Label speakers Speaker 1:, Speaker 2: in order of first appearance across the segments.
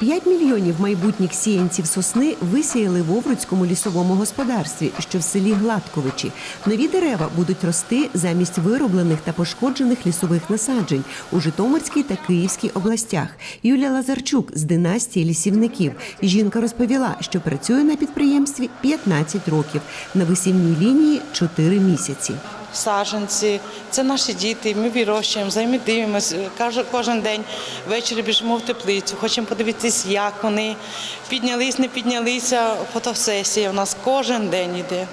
Speaker 1: 5 мільйонів майбутніх сіянців сосни висіяли в Овруцькому лісовому господарстві, що в селі Гладковичі. Нові дерева будуть рости замість вироблених та пошкоджених лісових насаджень у Житомирській та Київській областях. Юлія Лазарчук з династії лісівників. Жінка розповіла, що працює на підприємстві 15 років, на висівній лінії 4 місяці.
Speaker 2: Саджанці. Це наші діти. Ми вирощуємо, за ними дивимося. Кожен день ввечері біжимо в теплицю. Хочемо подивитись, як вони піднялись, не піднялися. Фотосесія у нас кожен день йде.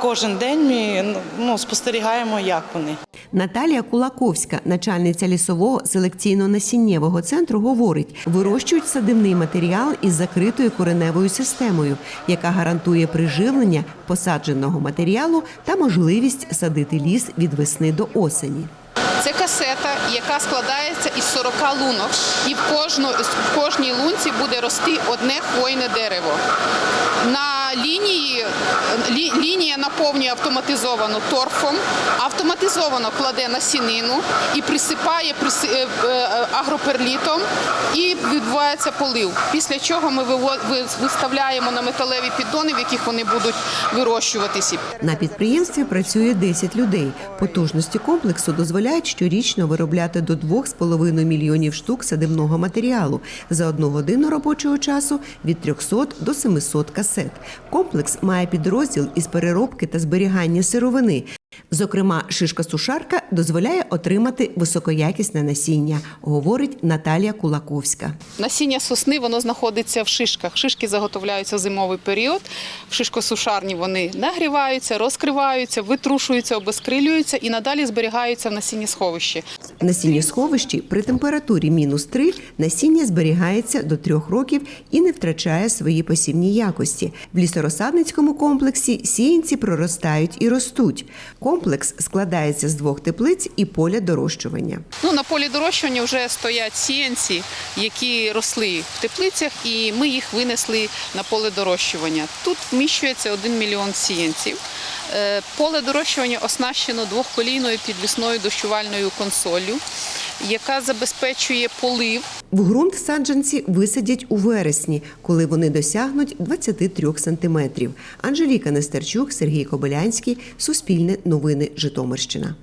Speaker 2: Кожен день ми ну, спостерігаємо, як вони.
Speaker 1: Наталія Кулаковська, начальниця лісового селекційно-насіннєвого центру, говорить, вирощують садивний матеріал із закритою кореневою системою, яка гарантує приживлення посадженого матеріалу та можливість садити ліс від весни до осені.
Speaker 3: Це касета, яка складається із 40 лунок, і в, кожній лунці буде рости одне хвойне дерево. На лінії лі, лінія наповнює автоматизовано торфом, автоматизовано кладе насінину і присипає приси- е, е, агроперлітом, і відбувається полив. Після чого ми виставляємо на металеві піддони, в яких вони будуть вирощуватися.
Speaker 1: На підприємстві працює 10 людей. Потужності комплексу дозволяють щорічно виробляти до 2,5 мільйонів штук садивного матеріалу за одну годину робочого часу від 300 до 700 касет. Комплекс має підрозділ із переробки та зберігання сировини. Зокрема, шишка-сушарка дозволяє отримати високоякісне насіння, говорить Наталія Кулаковська.
Speaker 3: Насіння сосни воно знаходиться в шишках. Шишки заготовляються в зимовий період. В шишкосушарні вони нагріваються, розкриваються, витрушуються, обезкрилюються і надалі зберігаються в насінні сховищі.
Speaker 1: В насіннєсховищі при температурі мінус 3 насіння зберігається до трьох років і не втрачає свої посівні якості. В лісорозсадницькому комплексі сіянці проростають і ростуть. Комплекс складається з двох теплиць і поля дорощування.
Speaker 3: Ну, на полі дорощування вже стоять сіянці, які росли в теплицях, і ми їх винесли на поле дорощування. Тут вміщується 1 мільйон сіянців. Е, Поле дорощування оснащено двохколійною підвісною дощувальною консолью, яка забезпечує полив
Speaker 1: В ґрунт саджанці висадять у вересні, коли вони досягнуть 23 сантиметрів. Анжеліка Нестерчук, Сергій Кобилянський, Суспільне новини Житомирщина.